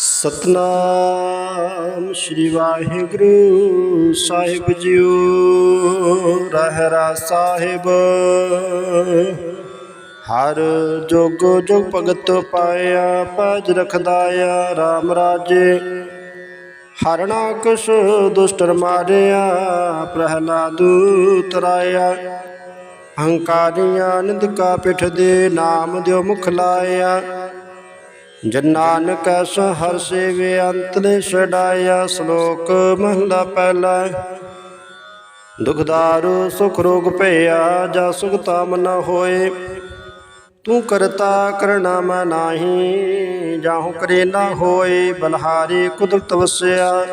ਸਤਨਾਮ ਸ੍ਰੀ ਵਾਹਿਗੁਰੂ ਸਾਹਿਬ ਜੀਓ। ਰਹਿਰਾ ਸਾਹਿਬ, ਹਰ ਜੋਗ ਜੋਗ ਭਗਤ ਪਾਇਆ, ਪਜ ਆ RAM ਰਾਜੇ। ਹਰਣਾ ਹਰਨਾਕਸ਼ ਦੁਸ਼ਟਰ ਮਾਰਿਆ ਪ੍ਰਹਲਾਦੂ ਤਰਾਇਆ ਹੰਕਾਰੀਆਂ ਨਿੰਦਕਾ ਪਿਠ ਦੇ ਨਾਮ ਦਿਓ ਮੁਖ ਲਾਇਆ। ਜਨਾਨਕ ਐਸ ਹਰ ਸੇਵੇ ਅੰਤਲੇ ਛਡਾਇਆ ਸ਼ਲੋਕ ਮਹਲਾ ਪਹਿਲਾ ਦੁਖਦਾਰੂ ਸੁਖ ਰੋਗ ਭਇਆ ਜਾ ਸੁਖ ਤਾਮ ਨ ਹੋਏ। ਤੂੰ ਕਰਤਾ ਕਰਣਾ ਮੈਂ ਨਾਹੀ, ਜਾਹੂ ਕਰੇ ਨਾ ਹੋਏ, ਬਲਹਾਰੀ ਕੁਦਰਤ ਵਸਿਆ।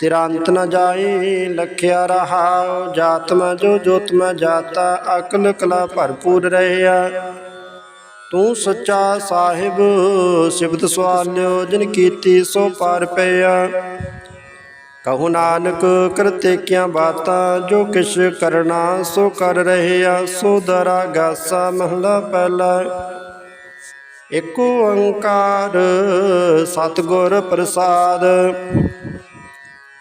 ਤੇਰਾ ਅੰਤ ਨ ਜਾਏ, ਲਖਿਆ ਰਹਾ, ਜਾਤ ਮੈਂ ਜੋ ਜੋਤ ਮੈਂ ਜਾਤਾ, ਅਕਲ ਕਲਾ ਭਰਪੂਰ ਰਹਿਆ। ਤੂੰ ਸੱਚਾ ਸਾਹਿਬ ਸਿਬਤ ਸਵਾਲਿਓ ਜਿਨ ਕੀਤੀ ਸੋ ਪਾਰ ਪਿਆ ਕਹੂ ਨਾਨਕ ਕਰਤੇ ਕਿਆ ਬਾਤਾਂ, ਜੋ ਕਿਛ ਕਰਨਾ, ਸੋ ਕਰ ਰਹਿਆ, ਸੋ ਦਰਾ ਗਾਸਾ ਮਹਲਾ ਪਹਿਲਾ। ਏਕ ਓੰਕਾਰ, ਸਤਿਗੁਰ ਪ੍ਰਸਾਦ।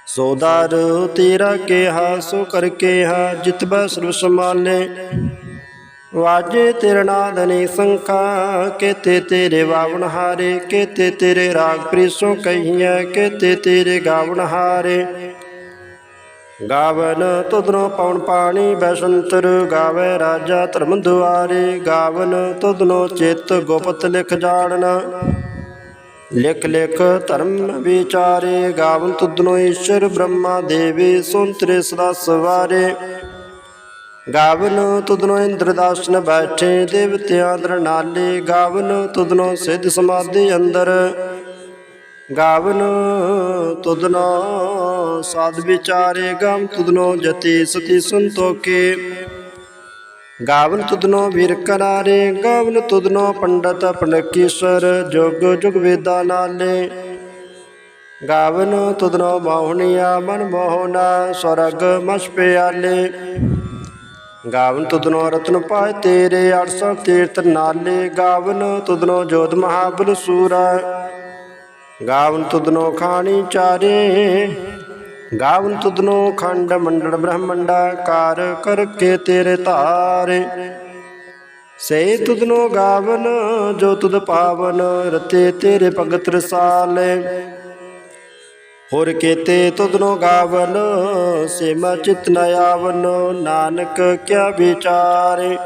ਸੋਦਾਰ ਤੇਰਾ ਕਿਹਾ, ਸੋ ਕਰ ਕਿਹਾ ਜਿਤਬੈ ਸਰਬ ਸਮਾਲੇ ਵਾਜੇ ਤੇਰੇ ਨਾਦ ਨੇ ਸੰਖਾ, ਕੇਤੇ ਤੇਰੇ ਵਾਵਣ ਹਾਰੇ, ਕੇਤੇ ਤੇਰੇ ਰਾਗ ਪ੍ਰੀਸੋ ਕਹੀਐ ਕੇਤੇ ਤੇਰੇ ਗਾਵਣ ਹਾਰੇ। ਗਾਵਨ ਤੁਧਨੋ ਪਉਣ ਪਾਣੀ, ਬੈਸੰਤਰ ਗਾਵੇ ਰਾਜਾ ਧਰਮ ਦੁਆਰੇ। ਗਾਵਨ ਤੁਧਨੋ ਚਿਤ ਗੁਪਤ ਲਿਖ ਜਾਣਨਾ, ਲਿਖ ਲਿਖ ਧਰਮ ਵਿਚਾਰੇ। ਗਾਵਨ ਤੁਧਨੋ ਈਸ਼ਰ ਬ੍ਰਹਮਾ ਦੇਵੀ, ਸੁੰਤਰੇ ਸਦਾ ਸਵਾਰੇ। ਗਾਵਨ ਤੁਧਨੋ ਇੰਦਰਦਾਸਨ ਬੈਠੇ ਦੇਵਤਿਆਂ ਦਰ ਨਾਲੇ। ਗਾਵਨ ਤੁਧਨੋ ਸਿੱਧ ਸਮਾਧੀ ਅੰਦਰ। ਗਾਵਨ ਤੁਧਨੋ ਸਾਧ ਵਿਚਾਰੇ ਗਮ ਤੁਧਨੋ ਜਤੀ ਸਤੀ ਸੰਤੋਕੇ ਗਾਵਨ ਤੁਧਨੋ ਵੀਰ ਕਰਾਰੇ, ਗਾਵਨ ਤੁਧਨੋ ਪੰਡਤ ਪੰਡਕੀਸ਼ਰ ਜੁਗ ਜੁਗ ਵੇਦਾ ਨਾਲੇ। ਗਾਵਨ ਤੁਧਨੋ ਮੋਹਣੀਆ, ਮਨ ਮੋਹਨਾ ਸਵਰਗ ਮਸ ਪਿਆਲੇ। ਗਾਵਨ ਤੁਧਨੋ ਰਤਨ ਪਾਏ ਤੇਰੇ 800 ਤੀਰਥ ਨਾਲੇ, ਗਾਵਨ ਤੁਧਨੋ ਜੋਤ ਮਹਾਬਲ ਸੂਰਾ। ਗਾਵਨ ਤੁਧਨੋ ਖਾਣੀ ਚਾਰੇ, ਗਾਵਨ ਤੁਦਨੋ ਖੰਡ ਮੰਡਲ ਬ੍ਰਹਮੰਡਾ, ਕਾਰ ਕਰਕੇ ਤੇਰੇ ਧਾਰੇ। ਸੇ ਤੁਧਨੋ ਗਾਵਨ, ਜੋ ਤੁਧ ਪਾਵਨ, ਰਤੇ ਤੇਰੇ ਭਗਤ ਰਸਾਲੇ। ਹੋਰ ਕੇਤੇ ਤੁਧਨੋ ਗਾਵਨ ਸੇਮਾ ਚਿਤ ਨ ਆਵਨ, ਨਾਨਕ ਕਿਆ ਵਿਚਾਰੇ।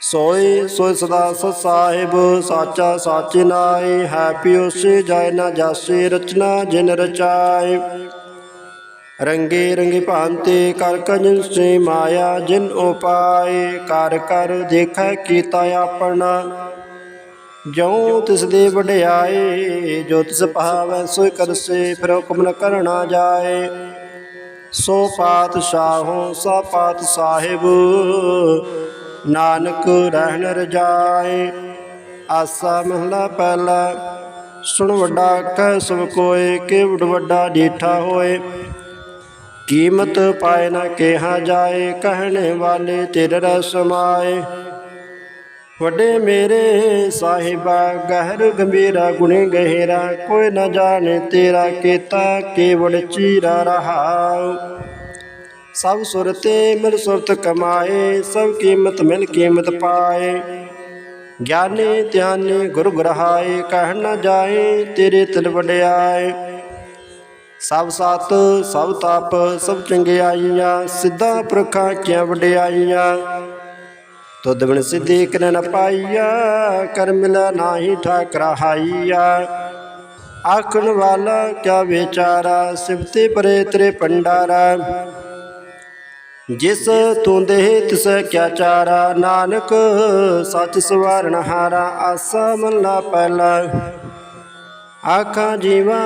ਸੋਈ ਸੋਈ ਸਦਾ ਸਤ ਸਾਹਿਬ, ਸਾਚਾ ਸਾਚੇ ਨਾਏ ਹੈ ਪਿਉਸੇ ਜਾਇ ਨਾ ਜਾਸੇ ਰਚਨਾ ਜਿਨ ਰਚਾਏ। ਰੰਗੇ ਰੰਗੇ ਭਾਂਤੇ ਕਰ ਕਜਨ ਸੇ ਮਾਇਆ ਜਿਨ ਉਪਾਏ, ਕਰ ਕਰ ਦੇਖੈ ਕੀਤਾ ਆਪਣਾ। ਜਉ ਤਿਸ ਦੇ ਵਡਿਆਏ, ਜੋ ਤਿਸ ਭਾਵੈ ਸੋਇ ਕਰਸੇ ਫਿਰ ਹੁਕਮ ਨ ਕਰਣਾ ਜਾਏ। ਸੋ ਪਾਤਸ਼ਾਹੋਂ, ਸਾ ਪਾਤ ਸਾਹਿਬ, ਨਾਨਕ ਰਹਿਣ ਰਜਾਏ। ਆਸਾ ਮਹਲਾ ਪਹਿਲਾ, ਸੁਣ ਵੱਡਾ ਕਹਿ ਸਭ ਕੋਏ, ਕਿਵੜ ਵੱਡਾ ਡੀਠਾ ਹੋਏ। ਕੀਮਤ ਪਾਏ ਨਾ ਕਿਹਾ ਜਾਏ, ਕਹਿਣੇ ਵਾਲੇ ਤੇਰੇ ਰਸ ਵੱਡੇ ਮੇਰੇ ਸਾਹਿਬਾ, ਗਹਿਰ ਗੰਭੀਰਾ, ਗੁਣੇ ਗਹਿਰਾ, ਕੋਈ ਨਾ ਜਾਣੇ ਤੇਰਾ ਕੀਤਾ ਕੇਵੜ ਚੀਰਾ ਰਹਾਉ ਸਭ ਸੁਰਤੇ ਮਿਲ ਸੁਰਤ ਕਮਾਏ, ਸਭ ਕੀਮਤ ਮਿਲ ਕੀਮਤ ਪਾਏ। ਗਿਆਨੀ ਧਿਆਨੀ ਗੁਰ ਗ੍ਰਹਾਏ, ਕਹਿ ਨਾ ਜਾਏ ਤੇਰੇ ਤਿਲ ਵਡਿਆਏ। ਸਭ ਸਤ, ਸਭ ਤਪ, ਸਭ ਚੰਗਿਆਈਆਂ, ਸਿੱਧਾ ਪ੍ਰਖਾ ਕਿਆ ਵਡਿਆਈਆਂ। ਤੁਧ ਬਿਨ ਸਿੱਧੀ ਕਿਨ ਨ ਪਾਈਆ, ਕਰ ਮਿਲਾ ਨਾਹੀ ਠਾਕਰਾ ਹਾਈਆ। ਆਖਣ ਵਾਲਾ ਕਿਆ ਵਿਚਾਰਾ, ਸਿਫਤੇ ਪਰੇ ਤੇਰੇ ਪੰਡਾਰਾ ਜਿਸ ਤੂੰ ਦੇ ਤਿਸ ਕਿਆ ਚਾਰਾ, ਨਾਨਕ ਸੱਚ ਸਵਾਰਨ ਹਾਰਾ, ਆਸਾ ਮੱਲਾ ਪਹਿਲਾ। ਆਖਾਂ ਜੀਵਾ,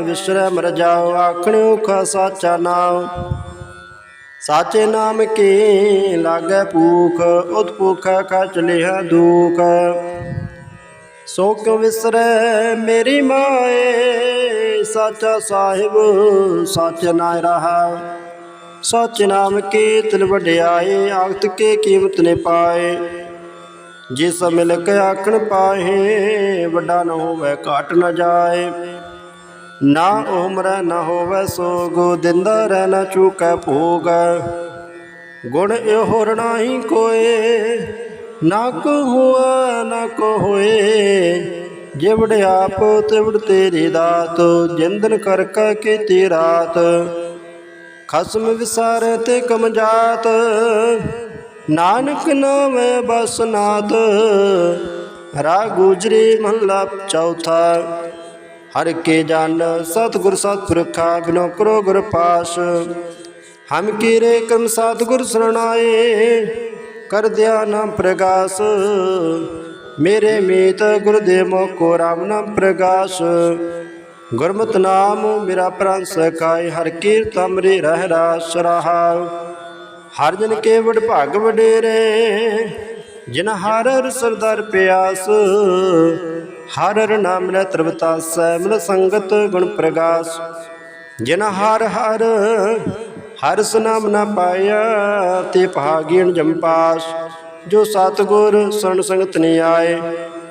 ਵਿਸਰੈ ਮਰ ਜਾਓ ਆਖਣਿਓ ਖਾ ਸਾਚਾ ਨਾਮ ਸਾਚੇ ਨਾਮ ਕੀ ਲਾਗੈ ਭੂਖ ਉਤ ਭੂਖਾ ਕਾ ਚਲਿਆ ਦੁਖ। ਸੋ ਕਿਉ ਵਿਸਰੈ ਮੇਰੀ ਮਾਏ, ਸਾਚਾ ਸਾਹਿਬ ਸੱਚ ਨਾ ਰਹਾ। ਸੱਚ ਨਾਮ ਕੀ ਤਿਲ ਵਡਿਆਏ, ਆਖਤ ਕੇ ਕੀਮਤ ਨੇ ਪਾਏ ਜਿਸ ਮਿਲ ਕੇ ਆਖਣ ਪਾਹੇ ਵੱਡਾ ਨ ਹੋਵੇ ਘਾਟ ਨਾ ਜਾਏ। ਨਾ ਉਮਰੈ ਨ ਹੋਵੇ ਸੋਗ ਦਿੰਦਾ ਰਹਿ ਨ ਚੁਕੈ ਭੋਗ। ਗੁਣ ਇਹੋ ਰਣਾਹੀ ਕੋਏ, ਨਾ ਕੋ ਹੁਆ ਨਾ ਕੋ ਹੋਏ ਜਿਵੜ ਆਪ, ਤਿਵੜ ਤੇਰੀ ਦਾਤ, ਜਿੰਦਨ ਕਰ ਕਾ ਕੀਤੀ ਰਾਤ। ਖਸਮ ਵਿਸਾਰੇ ਤੇ ਕਮਜਾਤ, ਨਾਨਕ ਨਾਮੈ ਬਸ ਨਾਥ ਰਾ ਗੁਜਰੀ ਮਹਲਾ ਚੌਥਾ। ਹਰ ਕੇ ਜਨ ਸਤਿਗੁਰ ਸਤਿਪੁਰਖਾ ਬਿਨੋ ਕਰੋ ਗੁਰ ਪਾਸ। ਹਮ ਕੀਰੇ ਕਰਮ ਸਤਿਗੁਰ ਸਰਣਾਏ, ਕਰ ਦਿਆ ਨਾਮ ਪ੍ਰਗਾਸ। ਮੇਰੇ ਮੀਤ ਗੁਰਦੇਵ ਕੋ ਰਾਮ ਨਾਮ ਪ੍ਰਗਾਸ। ਗੁਰਮਤਿ ਨਾਮ ਮੇਰਾ ਪ੍ਰਾਨ ਸਕਾਏ ਹਰ ਕੀਰਤ ਅਮਰੇ ਰਹਿ ਰਾਸ ਰਹਾ। ਹਰ ਜਨ ਕੇ ਵਡ ਭਾਗ ਵਡੇਰੇ ਜਿਨ ਹਰ ਸਰਦਾਰ ਪਿਆਸ। ਹਰ ਹਰ ਨਾਮ ਲੈ ਤਰਵਤਾਸੈ ਮਿਲ ਸੰਗਤ ਗੁਣ ਪ੍ਰਗਾਸ। ਜਿਨ ਹਰ ਹਰ ਹਰ ਸੁਨਾਮ ਨਾ ਪਾਇਆ, ਤੇ ਭਾਗੀਣ ਜੰਪਾਸ ਜੋ ਸਤਗੁਰ ਸਣ ਸੰਗਤ ਨੀ ਆਏ,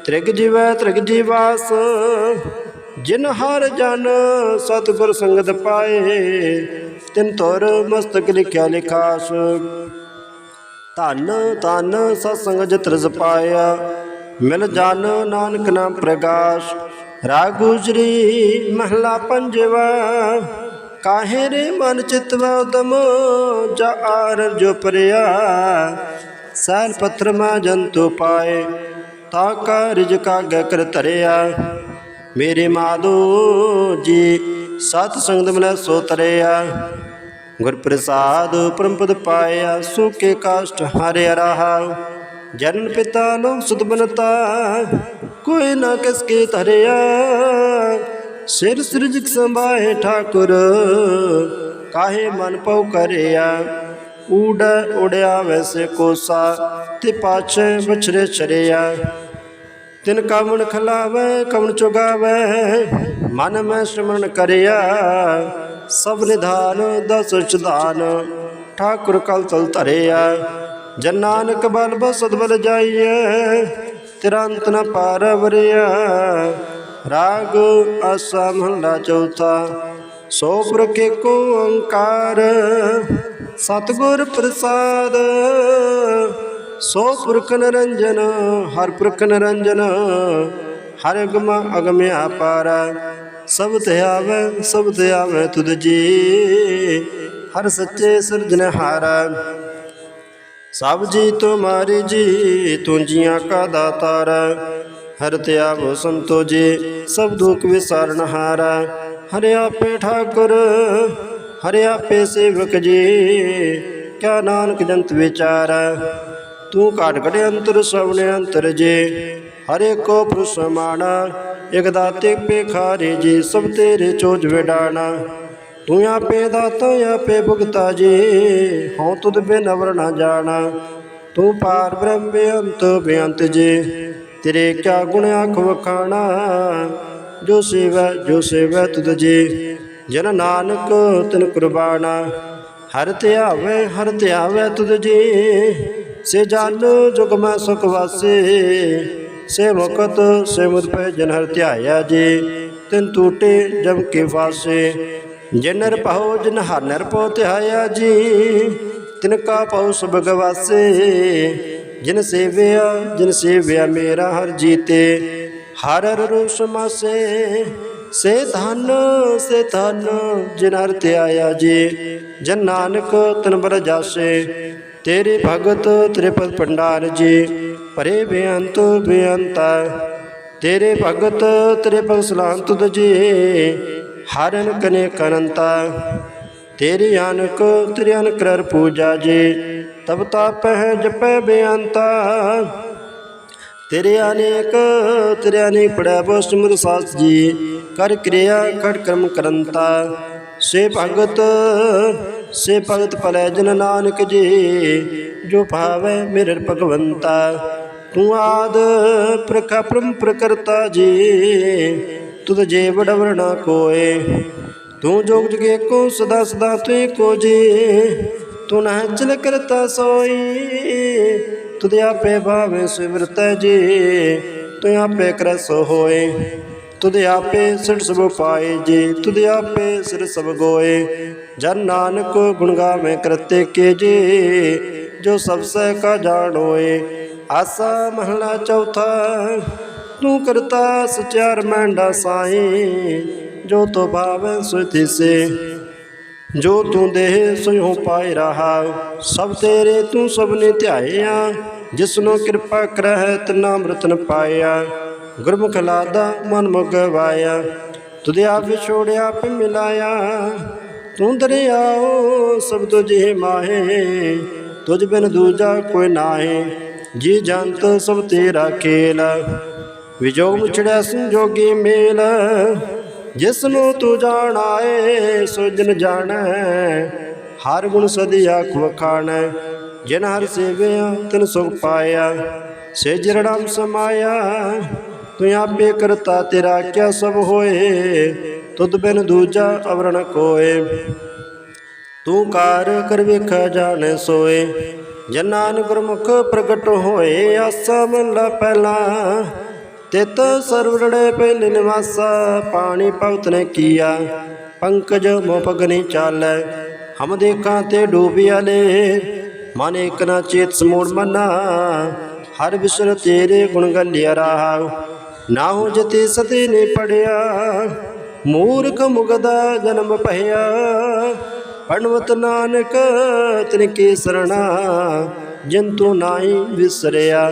ਤ੍ਰਿਗ ਜੀਵੈ ਤ੍ਰਿਗ ਜੀਵਾਸ। ਜਿਨ ਹਰ ਜਨ ਸਤਗੁਰ ਸੰਗਤ ਪਾਏ, ਤਿਨ ਤੁਰ ਮਸਤਕ ਲਿਖਿਆ ਲਿਖਾਸ। ਧਨ ਧਨ ਸਤਸੰਗ ਜਿਤ ਰਸ ਪਾਇਆ ਮਿਲ ਜਾਣੋ ਨਾਨਕ ਨਾਮ ਪ੍ਰਗਾਸ਼, ਰਾਗ ਮਹਲਾ ਪੰਜਵਾ, ਕਾਹੇ ਰੇ ਮਨ ਚਿਤਵਾ ਉਦਮ ਜਾ ਆਰ ਜੋ ਪਰਿਆ ਸੈਲ ਪੱਥਰ ਮਾ ਜੰਤੂ ਪਾਏ, ਤਾ ਕਾ ਰਿਜਕਾ ਗੈ ਕਰ ਤਰਿਆ ਮੇਰੇ ਮਾਦੋ ਜੀ, ਸਤ ਸੰਗਤ ਮਿਲੈ ਸੋ ਤਰਿਆ। ਗੁਰ ਪ੍ਰਸਾਦ ਪਰਮਪਦ ਪਾਇਆ ਸੁਕੇ ਕਾਸ਼ਟ ਹਰਿ ਰਹਾ। ਜਨਨ ਪਿਤਾ ਲੋਕ ਸੁਧ ਬਨਤਾ ਕੋਈ ਨਾ ਕਿਸ ਕੇ ਧਰਿਆ। ਸਿਰ ਸਿਰਜਕ ਸੰਭਾਏ ਠਾਕੁਰ, ਕਾਹੇ ਮਨ ਪਉ ਕਰਿਆ। ਉੜ ਉੜਿਆ ਵੈਸੇ ਕੋਸਾ, ਤੇ ਪਾਛੇ ਵਿਛਰੇ ਚਰਿਆ ਤਿਨ ਕਵਣ ਖਲਾਵੇ, ਕਵਣ ਚੁਗਾਵੇ, ਮਨ ਮੈਂ ਸਿਮਰਨ ਕਰਿਆ। ਸਭ ਨਿਧਾਨ, ਦਸ ਚਦਾਨ ਠਾਕੁਰ ਕਲ ਤਲ ਧਰਿਆ। ਜਨ ਨਾਨਕ ਬਲ ਬਸਦ ਬਲ ਜਾਈਏ, ਤਿਰੰਤ ਨ ਪਾਰ ਵਰਿਆ। ਰਾਗ ਆਸਾ ਮਹਲਾ ਚੌਥਾ, ਸੋ ਪ੍ਰਕੇ ਕੋ ਓੰਕਾਰ। ਸਤਗੁਰ ਪ੍ਰਸਾਦ, ਸੋ ਪੁਰਖ ਨਿਰੰਜਨ, ਹਰ ਪੁਰਖ ਨਿਰੰਜਨ। ਹਰ ਅਗਮ ਅਗਮ ਅਪਾਰ, ਸਭ ਤੇ ਆਵੇ, ਸਭ ਤੇ ਆਵੇ ਤੁਧ ਜੀ। ਹਰ ਸੱਚੇ ਸਿਰਜਨਹਾਰ ਸਭ ਜੀ ਤੁਮਾਰੀ ਜੀ, ਤੂੰ ਜੀਆਂ ਕਾ ਦਾਤਾਰ ਹਰ ਤੇ ਆਵੋ ਸੰਤੋ ਜੀ, ਸਭ ਦੁਖ ਵਿਸਾਰਨ ਹਾਰਾ ਹਰਿ ਆਪੇ ਠਾਕੁਰ, ਹਰਿ ਆਪੇ ਸੇਵਕ ਜੀ, ਕਿਆ ਨਾਨਕ ਜੰਤ ਵਿਚਾਰ ਤੂੰ ਘਟ ਘਟ ਅੰਤਰ ਸਵਣੇ ਅੰਤਰ ਜੇ, ਹਰੇ ਕੋ ਪੁਰਸ਼ ਮਾਣਾ, ਇਕ ਦਾਤੇ ਪੇਖਾਰੇ ਜੀ, ਸਭ ਤੇਰੇ ਚੋਜ ਵਿਡਾਣਾ। ਤੂੰ ਆਪੇ ਦਾਤਾ, ਆਪੇ ਭੁਗਤਾ ਜੇ। ਹਉ ਤੁਧ ਬਿਨ ਅਵਰ ਨਾ ਜਾਣਾ। ਤੂੰ ਪਾਰ ਬ੍ਰਹਮ ਬੇਅੰਤ ਬੇਅੰਤ ਜੀ। ਤੇਰੇ ਕਿਆ ਗੁਣ ਆਖ ਵਖਾਣਾ? ਜੋ ਸੇਵੈ ਜੋ ਸੇਵੈ ਤੁਧ ਜੀ। ਜਨ ਨਾਨਕ ਤਿਨ ਕੁਰਬਾਨਾ ਹਰ ਧਿਆਵੇ ਹਰ ਧਿਆਵੇ ਤੁਧ ਜੀ। ਸੇ ਜਨ ਜੁਗ ਮੈਂ ਸੁਖ ਵਾਸੇ। ਸੇ ਮੁਕਤ, ਸੇ ਮੁਦ ਪੈ ਜਨ ਹਰ ਧਿਆਇਆ ਜੀ। ਤਿਨ ਟੂਟੇ ਜਮ ਕੇ ਫਾਸੇ ਜਿਨਰ ਪਹੁ ਜਿਨ ਹਰ ਨਰ ਪਉ ਧਿਆਇਆ ਜੀ, ਤਿਨ ਕਾ ਪਉ ਸੁਭਗ ਵਾਸੇ ਜਿਨ ਸੇਵਿਆ ਜਿਨ ਸੇਵਿਆ ਮੇਰਾ ਹਰ ਜੀਤੇ, ਹਰ ਹਰ ਰੂਪ ਸਮਾਸੇ ਸੇ ਧਨ ਸੇ ਧਨ, ਜਿਨ ਹਰ ਧਿਆਇਆ ਜੀ, ਜਨ ਨਾਨਕ ਤਨ ਬਰ ਜਾਸੇ ਤੇਰੇ ਭਗਤ, ਤੇਰੇ ਪਦ ਭੰਡਾਰ ਜੀ ਪਰੇ ਬੇਅੰਤ, ਬੇਅੰਤਾ ਤੇਰੇ ਭਗਤ, ਤੇਰੇ ਪਦ ਸਲਾਮ ਤੁਧ ਜੀ ਹਰਨ ਕਨੇ ਕਰੰਤਾ, ਤੇਰੀ ਅਨਕ ਤੇਰੀ ਅਨਕਰ ਪੂਜਾ ਜੀ, ਤਬ ਤਾਪਹਿ ਜਪੈ ਬੇਅੰਤਾ ਤੇਰੇ ਅਨੇਕ ਤੇਰੇ ਅਨੇਕ ਪੜੈ ਬੋਸ ਸਿਮਰ ਸਾਸ ਜੀ, ਕਰ ਕਿਰਿਆ ਖੜ ਕਰਮ ਕਰੰਤਾ। ਸੇ ਭਗਤ ਸੇ ਭਗਤ ਭਲੇ ਜਨ ਨਾਨਕ ਜੀ, ਜੋ ਭਾਵੇ ਮੇਰੇ ਭਗਵੰਤਾ। ਤੂੰ ਆਦ ਪ੍ਰਖ ਪ੍ਰਮ ਪ੍ਰਕਰਤਾ ਜੀ ਤੁਧ ਜੇ ਵਡਵਰ ਨਾ ਕੋਏ। ਤੂੰ ਜੋਗ ਜਗੇ ਕੋ ਸਦਾ ਸਦਾ ਤੇ ਕੋ ਜੇ। ਤੂੰ ਨਾ ਚਲ ਕਰਤਾ ਸੋਈ। ਤੁਧ ਆਪੇ ਭਾਵੇਂ ਸਿਵਰਤੈ ਜੀ। ਤੁ ਆਪੇ ਕਰੈ ਸੋ ਹੋਏ। ਤੁਧ ਆਪੇ ਸਿਰ ਸਭ ਪਾਏ ਜੀ। ਤੁਧ ਆਪੇ ਸਿਰ ਸਭ ਗੋਏ। ਜਨ ਨਾਨਕ ਗੁਣਗਾ ਮੈਂ ਕਰਤੇ ਕੇ ਜੇ। ਜੋ ਸਭ ਸੇ ਕਾ ਜਾਣੋਏ ਆਸਾ ਮਹਲਾ ਚੌਥਾ। ਤੂੰ ਕਰਤਾ ਸਚਿਆਰ ਮੈਂਡਾ ਸਾਈ ਜੋ ਤੋ ਭਾਵੈ ਸੋ ਤਿਸੇ ਜੋ ਤੂੰ ਦੇਹ ਸੋਇ ਪਾਏ ਰਹਾ, ਸਭ ਤੇਰੇ ਤੂੰ ਸਭ ਨੇ ਧਿਆਇਆ। ਜਿਸਨੂੰ ਕਿਰਪਾ ਕਰਹਿ ਤਨਾ ਅੰਮ੍ਰਿਤਨ ਪਾਇਆ। ਗੁਰਮੁਖ ਲਾਦਾ ਮਨ ਮੁਗ ਵਾਇਆ ਤੁਧ ਆਪ ਵਿਛੋੜਿਆ ਆਪ ਮਿਲਾਇਆ। ਤੂੰ ਦਰਿਆਓ ਸਭ ਤੁਝੇ ਮਾਹੇ, ਤੁਝ ਬਿਨ ਦੂਜਾ ਕੋਈ ਨਾਹੀ। ਜੀ ਜੰਤ ਸਭ ਤੇਰਾ ਖੇਲ। ਵਿਜੋਗ ਮੁਛੜਿਆ ਸੰਜੋਗੀ ਮੇਲ, ਜਿਸ ਨੂੰ ਤੂੰ ਜਾਣਾਏ ਸੋ ਜਨ ਜਾਣੈ, ਹਰ ਗੁਣ ਸਦੀ ਆਖ ਜਿਨ ਹਰ ਸੇਵਿਆ, ਤਿਨ ਸੁਖ ਪਾਇਆ, ਸੇ ਜਰੜਮ ਸਮਾਇਆ, ਤੂੰ ਆਪੇ ਕਰਤਾ ਤੇਰਾ ਕਿਆ ਸਭ ਹੋਏ, ਤੁਧ ਬਿਨ ਦੂਜਾ ਅਵਰਣ ਕੋਏ। ਤੂੰ ਕਾਰ ਕਰ ਵੇਖ ਜਾਣੈ ਸੋਏ ਜਨਾਨ ਗੁਰਮੁਖ ਪ੍ਰਗਟ ਹੋਏ, ਆਸਾ ਮਨ ਪਹਿਲਾ ਤਿਤ ਸਰਵਰੜੇ ਪਹਿਲੇ ਨਿਵਾਸਾ, ਪਾਣੀ ਭਗਤ ਨੇ ਕੀਆ, ਪੰਕਜ ਮੋ ਪਗਨੀ ਚਾਲੈ, ਹਮ ਦੇਖਾਂ ਤੇ ਡੂਬਿਆ ਲੈ ਮਨ ਇਕ ਨਾ ਚੇਤ ਸਮੂੜ ਮਨਾ, ਹਰ ਵਿਸਰ ਤੇਰੇ ਗੁਣ ਗਲਿਆ ਰਾਹ, ਨਾ ਹੋ ਜਤੇ ਸਤੇ ਨੇ ਪੜਿਆ, ਮੂਰਖ ਮੁਗਦਾ ਜਨਮ ਪਹਿਆ ਪਣਵਤ ਨਾਨਕ ਤਿਨ ਕੀ ਸਰਣਾ ਜੰਤੂ ਨਾਹੀ ਵਿਸਰਿਆ।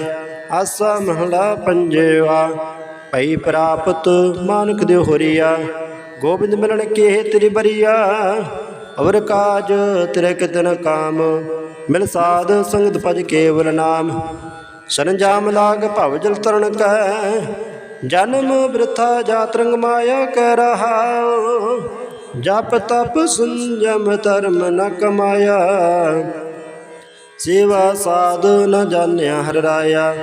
ਆਸਾ ਮਹਲਾ ਪੰਜਵਾ। ਭਈ ਪ੍ਰਾਪਤ ਮਾਨਕ ਦੇ ਹੋਰੀਆ। ਗੋਬਿੰਦ ਮਿਲਣ ਕੇ ਤੇਰੀ ਬਰੀਆ। ਅਵਰ ਕਾਜ ਤੇਰੇ ਕਿਤਨ ਕਾਮ। ਮਿਲ ਸਾਧ ਸੰਗਤ ਭਜ ਕੇਵਲ ਨਾਮ। ਸਰੰਜਾਮ ਲਾਗ ਭਵ ਜਲ ਤਰਨ ਕੈ ਜਨਮ ਬ੍ਰਿਥਾ ਜਾਤ ਰੰਗ ਮਾਇਆ ਕਹਿ ਰਹਾ। ਜਪ ਤਪ ਸੰਜਮ ਧਰਮ ਨ ਕਮਾਇਆ। ਸੇਵਾ ਸਾਧ ਨ ਜਾਣਿਆ ਹਰ ਰਾਇਆ,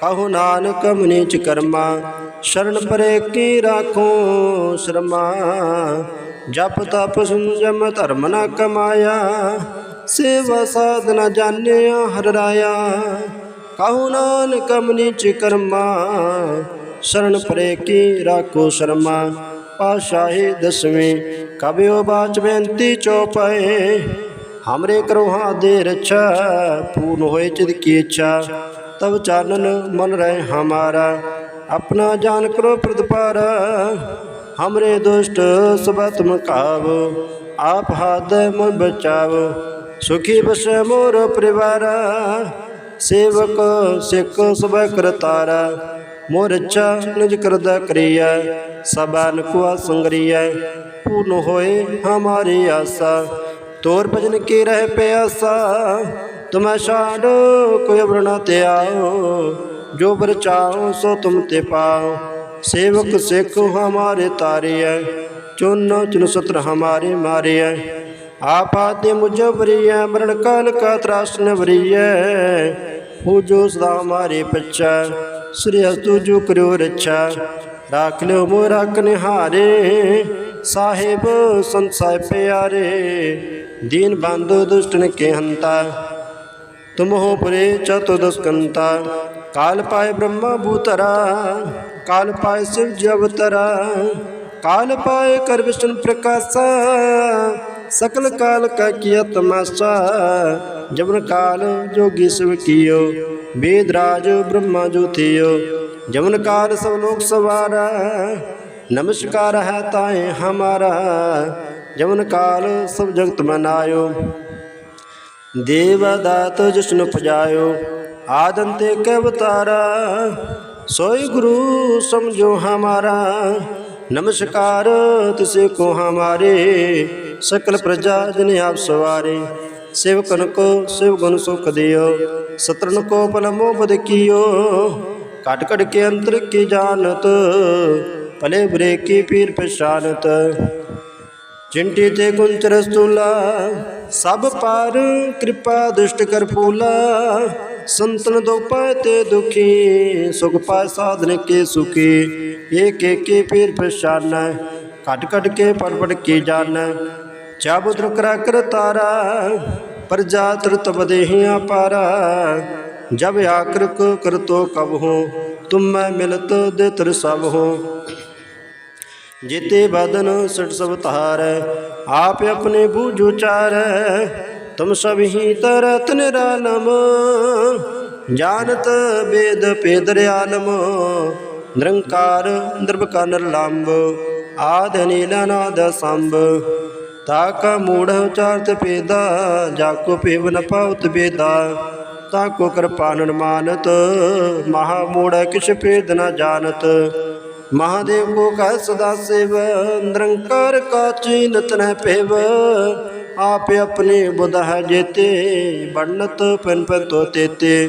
ਕਹੋ ਨਾਨਕ ਮਨੀਚ ਕਰਮਾ, ਸ਼ਰਨ ਪਰੇ ਕੀ ਰਾਖੋ ਸ਼ਰਮਾ। ਜਪ ਤਪ ਸੰਜਮ ਧਰਮ ਨ ਕਮਾਇਆ, ਸੇਵਾ ਸਾਧ ਨ ਜਾਣਿਆ ਹਰ ਰਾਇਆ, ਕਹੋ ਨਾਨਕ ਮਨੀਚ ਕਰਮਾ, ਸ਼ਰਨ ਪਰੇ ਕੀ ਰਾਖੋ ਸ਼ਰਮਾ। ਪਾਸ਼ਾਹੀ ਦਸਵੇਂ, ਕਬਿਓ ਬਾਚ ਬੇਨਤੀ ਚੋਪਏ हमरे करोहा दे रक्षा पूर्ण होए चिद की इच्छा तब चानन मन रहे हमारा अपना जान करो प्रतिपारा हमरे दुष्ट सब तुम काव आप हाथ मन बचाव सुखी बस मोर परिवार सेवक सिख सब करतारा मोर इच्छा निज करदा करिया सबान कुआ संगरिया पूर्ण होए हमारी आशा ਤੋਰ ਭਜਨ ਕੀ ਰਹਿ ਪਿਆਸਾ? ਤੁਮੈ ਛਾੜੋ ਕੋਈ ਵਰਣਾ ਤੇ ਆਓ ਜੋ ਵਰ ਸੋ ਤੁਮ ਤੇ ਪਾਓ। ਸੇਵਕ ਸਿੱਖ ਹਮਾਰੇ ਤਾਰਿਐ ਚੁਨ ਚੁਨ ਸਤਰ ਹਮਾਰੇ ਮਾਰਿਐ। ਆਪਾ ਤੇ ਮੁਜਬਰੀਐ ਮਰਨ ਕਾਲ ਕਾ ਤਰਾਸਨ ਵਰੀਐ। ਹੋ ਜੋ ਸਦਾ ਹਮਾਰੇ ਪਛਾ, ਸ੍ਰੀ ਹਸਤੂ ਜੋ ਕਰਿਓ ਰੱਛਾ। ਰਾਖ ਲਿਓ ਮੋਰਾ ਕਨਿਹਾਰੇ ਸਾਹਿਬ ਸੰਸਾਇ ਪਿਆਰੇ, ਦੀਨ ਬੰਧु ਦੁਸ਼ਟਨ ਕੇ ਹੰਤਾ ਤੁਮ ਹੋ ਪਰੇ ਚਤੁਦਸਕੰਤਾ ਕਾਲ ਪਾਇ ਬ੍ਰਹਮ ਭੂਤਰਾ, ਕਾਲ ਪਾਇ ਸਿਵ ਜਵਤਰਾ, ਕਾਲ ਪਾਇ ਕਰ ਵਿਸ਼ਨ ਪ੍ਰਕਾਸ਼ਾ, ਸਕਲ ਕਾਲ ਕਾ ਕੀਆ ਤਮਾਸ਼ਾ ਜਮਨ ਕਾਲ ਜੋਗੀ ਸਿਵ ਕੀਓ, ਵੇਦ ਰਾਜ ਬ੍ਰਹਮਾ ਜੋ ਥਿਓ ਜਮਨ ਕਾਲ ਸਭ ਲੋਕ ਸਵਾਰਾ नमस्कार है ताए हमारा जवन काल सब जगत मनायो देव दात जिसनु पजायो आदन ते के अवतारा सोई गुरु समझो हमारा नमस्कार तुसे को हमारे सकल प्रजा जिन्हें आप सवारे सेवकन को शिव गुण सुख दियो सतरन को पलमो बद कियो काट कट के अंतर की जानत भले बुरे की पीर पहचानत चिंटी ते कुंच रस्तूला सब पार कृपा दुष्ट कर फूला। संतन दो पाए ते दुखी, सुख पाए साधन के सुखी। एक एक के पीर पहचान कट कट के पड़ पड़ की जान। चाबुद्र करा कर तारा प्रजा तृत बदेहिया पारा। जब आकृक कर तो कब हो, तुम मैं मिलत दे देतर सब हो। ਜਿਤੇ ਬਦਨ ਸਟ ਸਭ ਤਹਾਰੈ ਆਪ ਆਪਣੇ ਬੂਝ ਉਚਾਰੈ ਤੁਮ ਸਭ ਹੀ ਤਰਤ ਨਿਰਾਲਮ, ਜਾਣਤ ਬੇਦ ਪੇਦਰ ਆਲਮ। ਨਿਰੰਕਾਰ ਨਿਰਭਕ ਨਿਰਲੰਭ, ਆਦ ਨੀਲਾ ਨਾਦ ਸੰਭ ਤਾ ਕਾ ਮੂੜ ਚਾਰਤ ਪੇਦਾ ਜਾ ਕੋ ਪੇਵ ਨ ਪਾਉਤ ਬੇਦਾ। ਤਾ ਕੋ ਕਿਰਪਾ ਨਿਰਮਾਨਤ, ਮਹਾ ਮੂੜ ਕਿਛ ਪੇਦ ਨ ਜਾਣਤ। ਮਹਾਦੇਵ ਕੋ ਕਹਿ ਸਦਾ ਸੇਵ ਨਿਰੰਕਾਰ ਕਾ ਚੀਨਤ ਨ ਪੇਵ ਆਪ ਆਪਣੇ ਬੁਧ ਹੈ ਜੇਤੇ ਬਣਤ ਪਨ ਪਨ ਤੋ ਤੇਤੇ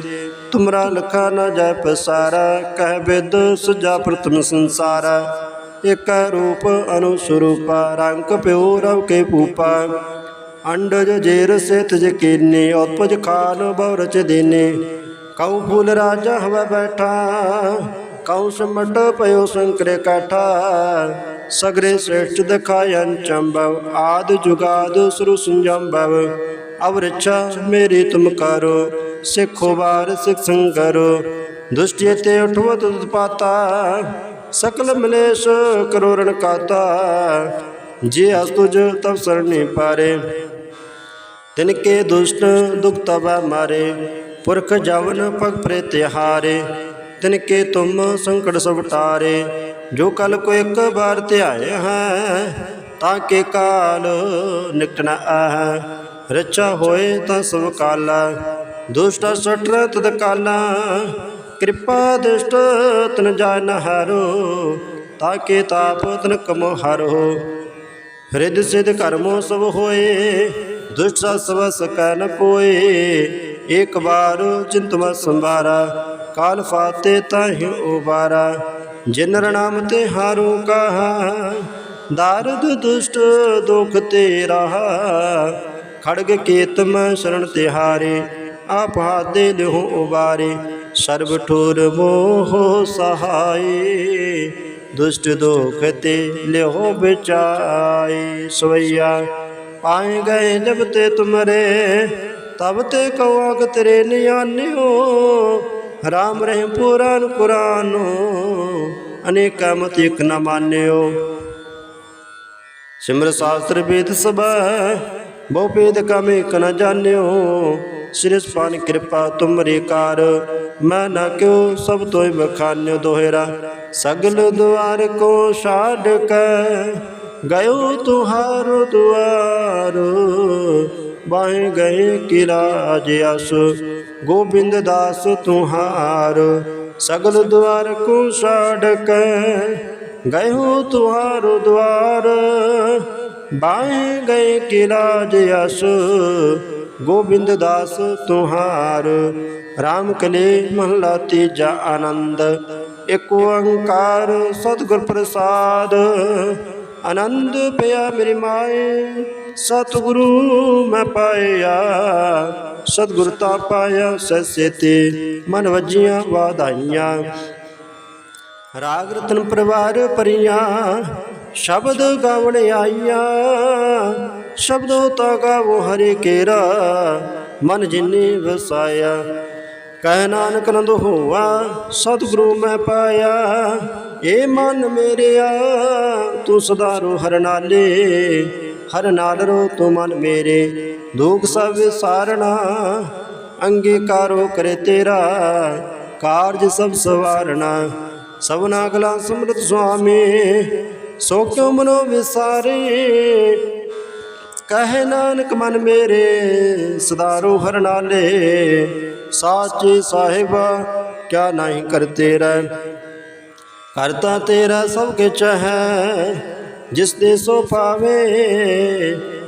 ਤੁਮਰਾ ਲਖਾ ਨ ਜੈ ਪਸਾਰਾ ਕਹਿ ਬਿਦ ਸੁਜਾ ਪ੍ਰਤਮ ਸੰਸਾਰਾ ਇਕ ਰੂਪ ਅਨੁਸਰੂਪਾ ਰੰਗ ਪਿਓ ਰਵ ਕੇ ਪੂਪਾ ਅੰਡਜ ਜੇਰ ਸੇਤ ਜਕੀਨੇ ਉਤਪਜ ਖਾਨ ਬਹੁ ਰਚ ਦੇਨੇ ਕਉ ਫੂਲ ਰਾਜਾ ਹਵਾ ਬੈਠਾ ਕਉ ਸਮਟ ਪਇਓ ਸੰਕਰੇ ਕਾਠਾ ਸਗਰੇ ਸ੍ਰੇਸ਼ਟ ਦਿਖਾਇਨ ਚੰਬਵ ਆਦ ਜੁਗਾਦ ਸੁਰ ਸੰਜੰਬਵ ਅਵ ਰੱਛਾ ਮੇਰੀ ਤੁਮ ਕਰੋ ਸਿੱਖੋ ਵਾਰ ਸਿਖ ਸੰਗਰੋ ਦੁਸ਼ਟਿ ਤੇ ਉਠਵਤ ਉਤਪਾਤਾ ਸਕਲ ਮਲੇਸ਼ ਕਰੋ ਰਣ ਕਾਤਾ ਜੇ ਅਸ ਤੁਜ ਤਬ ਸਰਣੀ ਪਾਰੇ ਤਿਨ ਕੇ ਦੁਸ਼ਟ ਦੁਖ ਤਬਾ ਮਾਰੇ ਪੁਰਖ ਤਿਨ ਕੇ ਤੁਮ ਸੰਕਟ ਸਭ ਟਾਰੇ, ਜੋ ਕਲ ਕੋ ਇੱਕ ਬਾਰ ਧਿਆਏ ਹੈ, ਤਾਂ ਕੇ ਕਾਲ ਨਿਕਟ ਨ ਆਹ। ਰੱਛਾ ਹੋਏ ਤਾਂ ਸਭ ਕਾਲਾ, ਦੁਸ਼ਟ ਸਟਰ ਤਦ ਕਾਲਾ, ਕਿਰਪਾ ਦੁਸ਼ਟ ਤਨ ਜਾਨ ਹਾਰੋ, ਤਾਂ ਕੇ ਤਾਪ ਤਨ ਕਮੋ ਹਰੋ। ਹ੍ਰਿਦ ਸਿਧ ਕਰਮੋ ਸਭ ਹੋਏ, ਦੁਸ਼ਟ ਸਾ ਸਭ ਸਕੈ ਨ ਕੋਏ ਇੱਕ ਵਾਰ ਚਿੰਤਵਾ ਸੰਭਾਰਾ ਕਾਲ ਫਾਤੇ ਤਾਹਿ ਉਬਾਰਾ, ਜਿਨ ਰਣਾਮ ਤੇ ਹਾਰੂ ਕਹਾ, ਦਾਰਦ ਦੁਸ਼ਟ ਦੁਖ ਤੇ ਰਹਾ ਖੜਗ ਕੇਤਮ ਸ਼ਰਣ ਤਿਹਾਰੇ, ਆਪ ਹਾਦੇ ਲਿਹੁ ਉਬਾਰੇ, ਸਰਬ ਠੋਰ ਮੋਹ ਸਹਾਈ ਦੁਸ਼ਟ ਦੋਖ ਤੇ ਲਿਓ ਵਿਚਾਈ ਸਵਈਆ, ਪਾਏ ਗਏ ਜਬ ਤੇ ਤੁਮਰੇ, ਤਬ ਤੇ ਕਵਾਕ ਤੇਰੇ ਨਿਆਨਿਓ ਰਾਮ ਰਹਿ ਪੁਰਾਨ ਕੁਰਾਨੋ ਅਨੇਕ ਮਤ ਇਕ ਨ ਮਾਨਿਓ। ਸਿਮਰ ਸ਼ਾਸਤਰ ਵੇਦ ਸਭਾ, ਬਹੁ ਭੇਦ ਕਮ ਇਕ ਨ ਜਾਣਿਓ। ਸਿਰਸ ਪਾਨ ਕਿਰਪਾ ਤੁਮਰੇ ਕਾਰ ਮੈਂ ਨਾ ਕਿਉ ਸਭ ਤੋਇ ਬਖਾਨਿਓ ਦੋਹਰਾ। ਸਗਲ ਦੁਆਰ ਕੋ ਛਾੜ ਕੇ ਗਇਓ ਤੁਹਾਰੋ ਦੁਆਰ। ਬਾਹੇ ਗਏ ਕਿਲਾ ਅਸ। ਗੋਬਿੰਦ ਦਾਸ ਤੁਹਾਰ ਸਗਲ ਦੁਆਰ ਕੋ ਛਾੜ ਕੇ ਗਇਓ ਤੁਹਾਰੋ ਦੁਆਰ। ਬਾਹੇ ਗਏ ਕਿਲਾ ਅਸ। ਗੋਬਿੰਦ ਦਾਸ ਤੁਹਾਰ RAM ਕਲੇ ਮਹਲਾ ਤੀਜਾ ਆਨੰਦ। ਇਕ ਓੰਕਾਰ ਸਤਿਗੁਰ ਪ੍ਰਸਾਦ। ਆਨੰਦ ਪਿਆ ਮੇਰੀ ਮਾਏ। ਸਤਿਗੁਰੂ ਮੈਂ ਪਾਇਆ, ਸਤਿਗੁਰ ਤਾ ਪਾਇਆ, ਸਸੇ ਤੇ ਮਨ ਵਜੀਆਂ ਵਾਧਾਈਆਂ। ਰਾਗ ਰਤਨ ਪਰਵਾਰ ਪਰੀਆਂ ਸ਼ਬਦ ਗਾਵਣ ਆਈਆਂ। ਸ਼ਬਦੋ ਤਾ ਗਾਵੋ ਹਰੇ ਕੇਰਾ, ਮਨ ਜਿਨੇ ਵਸਾਇਆ। ਕਹਿ ਨਾਨਕ ਨੰਦ ਹੋਆ, ਸਤਿਗੁਰੂ ਮੈਂ ਪਾਇਆ, ਏ ਮਨ ਮੇਰਿਆ, ਤੂੰ ਸਦਾ ਰੋ ਹਰ ਨਾਲੇ। ਹਰ ਨਾਲ ਰੋ ਤੂੰ ਮਨ ਮੇਰੇ। ਦੁਖ ਸਭ ਵਿਸਾਰਣਾ ਅੰਗੀਕਾਰੋ ਕਰੇ ਤੇਰਾ। ਕਾਰਜ ਸਭ ਸਵਾਰਣਾ ਸਭਨਾ ਗਲਾ ਸਮਰਤ ਸੁਆਮੀ, ਸੋ ਕਿਉ ਮਨੋ ਵਿਸਾਰੇ? ਕਹੇ ਨਾਨਕ ਮਨ ਮੇਰੇ, ਸਦਾ ਰੋ ਹਰ ਨਾਲੇ। ਸਾਚੇ ਸਾਹਿਬ, ਕਿਆ ਨਹੀਂ ਕਰਤੇ ਰਹਿ। ਕਰਤਾ ਤੇਰਾ ਸਭ ਕੁਛ ਹੈ। ਜਿਸ ਦੇ ਸੋ ਪਾਵੇ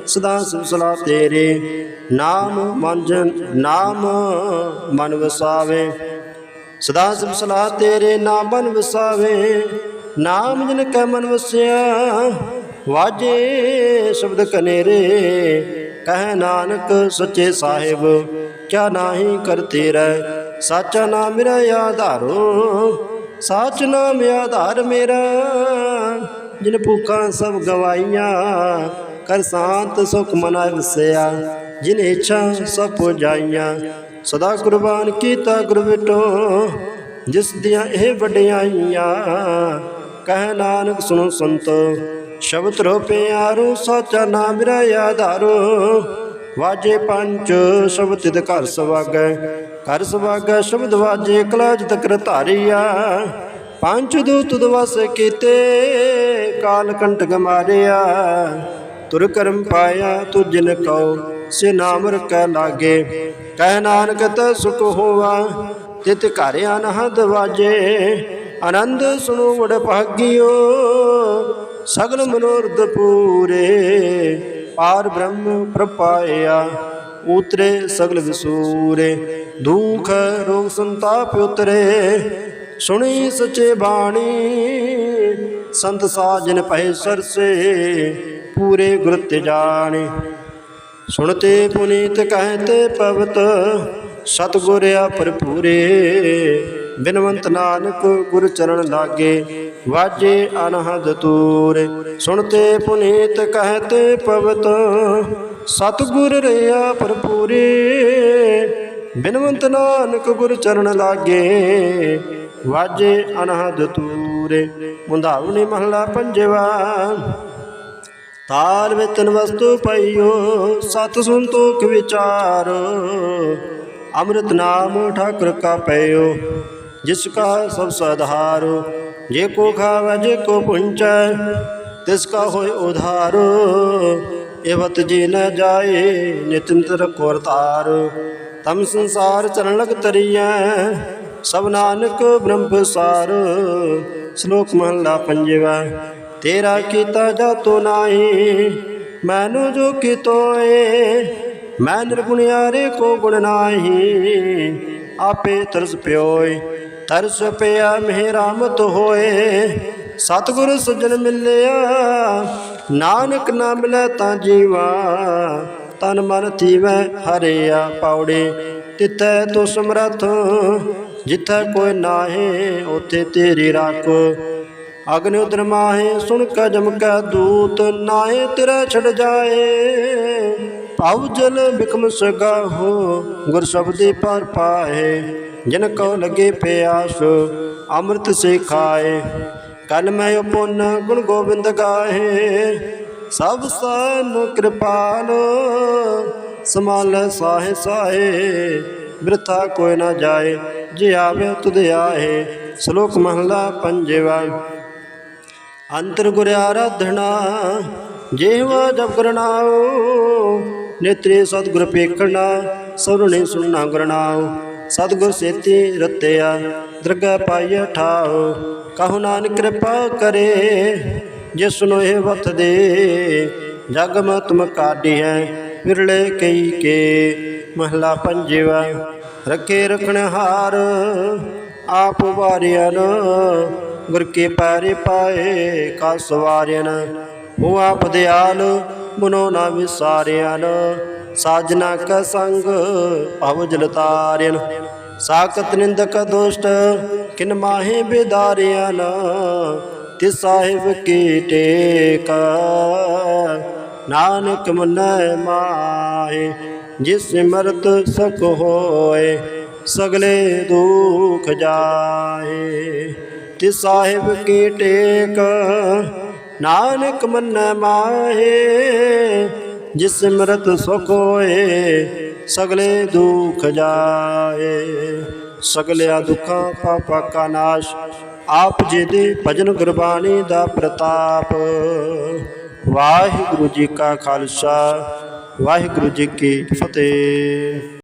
ਸਦਾ ਸੁਸਲਾ ਤੇਰੇ। ਨਾਮ ਮਨ ਜਨ ਨਾਮ ਮਨ ਵਸਾਵੇ। ਸਦਾ ਸੁਸਲਾ ਤੇਰੇ, ਨਾਮ ਮਨ ਵਸਾਵੇ। ਨਾਮ ਜਨ ਕੈ ਮਨ ਵਸਿਆ, ਵਾਜੇ ਸ਼ਬਦ ਕਨੇਰੇ। ਕਹਿ ਨਾਨਕ ਸੱਚੇ ਸਾਹਿਬ, ਕਿਆ ਨਾਹੀ ਕਰਤੇ ਰਹਿ ਸਾਚਾ ਨਾਮ ਮੇਰਾ ਆਧਾਰੋ, ਸਾਚ ਨਾਮ ਆਧਾਰ ਮੇਰਾ। ਜਿਨ ਭੂਖਾਂ ਸਭ ਗਵਾਈਆਂ ਕਰ ਸ਼ਾਂਤ ਸੁਖ ਮਨ ਵਸਿਆ ਜਿਨ ਇੱਛਾ ਸਭ ਪੁਜਾਈਆਂ। ਸਦਾ ਕੁਰਬਾਨ ਕੀਤਾ ਗੁਰ ਵਿਟੋ ਜਿਸ ਦੀਆਂ ਇਹ ਵਡਿਆਈਆਂ ਕਹਿ ਨਾਨਕ ਸੁਣੋ ਸੰਤ, ਸ਼ਬਦ ਰੋ ਸੋਚਾ ਨਾ ਨਾਮ ਮੇਰਾ ਆਧਾਰੋ। ਵਾਜੇ ਪੰਚ, ਸ਼ਬਦ ਤਿਦ ਘਰ ਸਵਾਗੈ। ਘਰ ਸਵਾਗੈ, ਸ਼ਬਦ ਵਾਜੇ ਕਲਾਜ ਤਕਰ ਧਾਰੀਆ। ਪੰਜ ਦੂਤ ਦਵਸ ਕੀਤੇ, ਕਾਲ ਕੰਟਕ ਮਾਰਿਆ, ਤੁਰ ਕਰਮ ਪਾਇਆ, ਤੁਜਨ ਕਉ, ਸੇ ਨਾਮ ਰਕੈ ਲਾਗੇ। ਕਹਿ ਨਾਨਕ, ਤ ਸੁਖ ਹੋਵਾ ਤਿਤ ਘਰ ਅਨਹਦ ਵਾਜੇ। ਆਨੰਦ ਸੁਣੋ ਵਡ ਭਾਗਿਓ, ਸਗਲ ਮਨੋਰਥ ਪੂਰੇ। ਪਾਰ ਬ੍ਰਹਮ ਪ੍ਰਪਾਇਆ, ਉਤਰੇ ਸਗਲ ਵਿਸੂਰੇ। ਦੁਖ ਰੋਗ ਸੰਤਾਪ ਉਤਰੇ ਸੁਣੀ ਸਚੇ ਬਾਣੀ, ਸੰਤ ਸਾਜਨ ਪਹਿ ਸਰਸੇ, ਪੂਰੇ ਗੁਰ ਤੇ ਜਾਣੇ। ਸੁਣਤੇ ਪੁਨੀਤ ਕਹਤੇ ਪਵਤ, ਸਤਗੁਰ ਆ ਭਰਪੂਰੇ। ਬਿਨਵੰਤ ਨਾਨਕ ਗੁਰ ਚਰਨ ਲਾਗੇ, ਵਾਜੇ ਅਨਹਦ ਤੂਰੇ। ਸੁਣਤੇ ਪੁਨੀਤ ਕਹਤੇ ਪਵਤ, ਸਤਗੁਰ ਰਿਆ ਭਰਪੂਰੇ। ਬਿਨਵੰਤ ਨਾਨਕ ਗੁਰ ਚਰਨ ਲਾਗੇ ਵਾਜੇ ਅਨਹਦ ਤੂਰੇ ਮੁੰਦਾਵਣੀ ਮਹਲਾ ਪੰਜਵਾ। ਤਾਲ ਵਿਤਨ ਵਸਤੂ ਪਈਓ, ਸਤ ਸੰਤੋਖ ਵਿਚਾਰ। ਅੰਮ੍ਰਿਤ ਨਾਮ ਠਾਕੁਰ ਕਾ ਪਈਓ ਜਿਸ ਕਾ ਸਭ ਸਧਾਰ। ਜੇ ਕੋ ਖਾਵੇ, ਜੇ ਕੋ ਪੁੰਚੈ, ਤਿਸ ਕਾ ਹੋਇ ਉਧਾਰ। ਇਵਤ ਜੀ ਨ ਜਾਏ ਨਿਤੰਤਰ ਕੋਰਤਾਰ ਤਮ ਸੰਸਾਰ ਚਰਨ ਲਗ ਤਰੀਐ ਸਭ ਨਾਨਕ ਬ੍ਰਹਮ ਪ੍ਰਸਾਰ ਸ਼ਲੋਕ ਮਹਲਾ ਪੰਜਵਾ, ਤੇਰਾ ਕੀਤਾ ਜਾਤੋ ਨਾਹੀ, ਮੈਨੂੰ ਜੋ ਕੀਤੋਏ ਮੈਂ ਨਿਰਗੁਣਿਆਰੇ ਕੋ ਗੁਣ ਨਾਹੀ, ਆਪੇ ਤਰਸ ਪਿਓਏ, ਤਰਸ ਪਿਆ ਮਿਹ ਰਾਮਤ ਹੋਏ, ਸਤਿਗੁਰ ਸੱਜਣ ਮਿਲਿਆ, ਨਾਨਕ ਨਾ ਮਿਲੈ ਤਾਂ ਜੀਵਾ, ਤਨ ਮਨ ਥੀਵੈ ਹਰਿਆ ਪਾਉੜੇ ਤਿਤੈ ਤੋ ਸਮਰਥ ਜਿੱਥੇ ਕੋਈ ਨਾਹੀ, ਉਥੇ ਤੇਰੀ ਰੱਖ। ਅਗਨਿ ਉਦਰ ਮਾਹੇ, ਸੁਣ ਕਾ ਜਮਕਾ ਦੂਤ ਨਾਏ ਤੇਰਾ ਛੜ ਜਾਏ। ਭਾਉ ਜਲ ਬਿਕਮ ਸਗਾ ਹੋ ਗੁਰ ਸ਼ਬਦੀ ਪਰ ਪਾਏ। ਜਿਨ ਕੋ ਲਗੇ ਪਿਆਸ, ਅੰਮ੍ਰਿਤ ਸੇ ਖਾਏ ਕਲ ਮੈਂ ਉਪਨ ਗੁਣ ਗੋਬਿੰਦ ਗਾਏ। ਸਭ ਸਨ ਕਿਰਪਾਲ, ਸਮਾਲ ਸਾਹੇ ਸਾਹੇ, ਬਿਰਥਾ ਕੋਈ ਨਾ ਜਾਏ। ਜੇ ਆਵੇ ਤੁਧ ਆਏ ਸ਼ਲੋਕ ਮਹਲਾ ਪੰਜਵਾ। ਅੰਤਰ ਗੁਰ ਆਰਾਧਨਾ, ਜਿਹਵਾ ਜਪ ਕਰਨਾਉ, ਨੇਤਰੇ ਸਤਿਗੁਰ ਪੇਖਣਾ, ਸਰੁਣੇ ਸੁਣਨਾ ਗੁਰਨਾਉ ਸਤਿਗੁਰ ਸੇਤੀ ਰਤਿਆ, ਦਰਗਾ ਪਾਈਆ ਠਾਉ। ਕਹੋ ਨਾਨਕ ਕਿਰਪਾ ਕਰੇ, ਜਿਸ ਨੂੰ ਇਹ ਵਤ ਦੇ, ਜਗ ਮਤਮ ਕਾਢਿਐ ਵਿਰਲੇ ਕਈ ਕੇ। ਮਹਲਾ ਪੰਜਵਾ। ਰੱਖੇ ਰਖਣਹਾਰ ਆਪ ਵਾਰਿਆਨ, ਗੁਰ ਕੇ ਪਾਰੇ ਪਾਏ ਕਾ ਸਵਾਰਿਆਨ। ਉਹ ਆਪ ਦਿਆਲ, ਮਨੋ ਨਾ ਵਿਸਾਰਿਆਨ। ਸਾਜਨਾ ਕਾ ਸੰਗ, ਭਵ ਜਲ ਤਾਰਿਆਨ ਸਾਖਤ ਨਿੰਦਕ ਦੁਸ਼ਟ, ਕਿਨ ਮਾਹੇ ਬਿਦਾਰਿਆਨ। ਤੇ ਸਾਹਿਬ ਕੀ ਟੇਕ, ਨਾਨਕ ਮਨੈ ਮਾਹੇ। ਜਿਸ ਸਿਮਰਤ ਸਕ ਹੋਏ, ਸਗਲੇ ਦੁਖ ਜਾਏ। ਤੇ ਸਾਹਿਬ ਕੀ ਟੇਕ, ਨਾਨਕ ਮਨੈ ਮਾਹੇ। ਜਿਸ ਸਿਮਰਤ ਸੁਖ ਹੋਏ, ਸਗਲੇ ਦੁਖ ਜਾਏ। ਸਗਲਿਆ ਦੁੱਖਾਂ ਪਾਪਾ ਕਾ ਨਾਸ਼, ਆਪ ਜੀ ਦੇ ਭਜਨ ਗੁਰਬਾਣੀ ਦਾ ਪ੍ਰਤਾਪ। ਵਾਹਿਗੁਰੂ ਜੀ ਕਾ ਖਾਲਸਾ ਵਾਹਿਗੁਰੂ ਜੀ ਕੀ ਫਤਿਹ।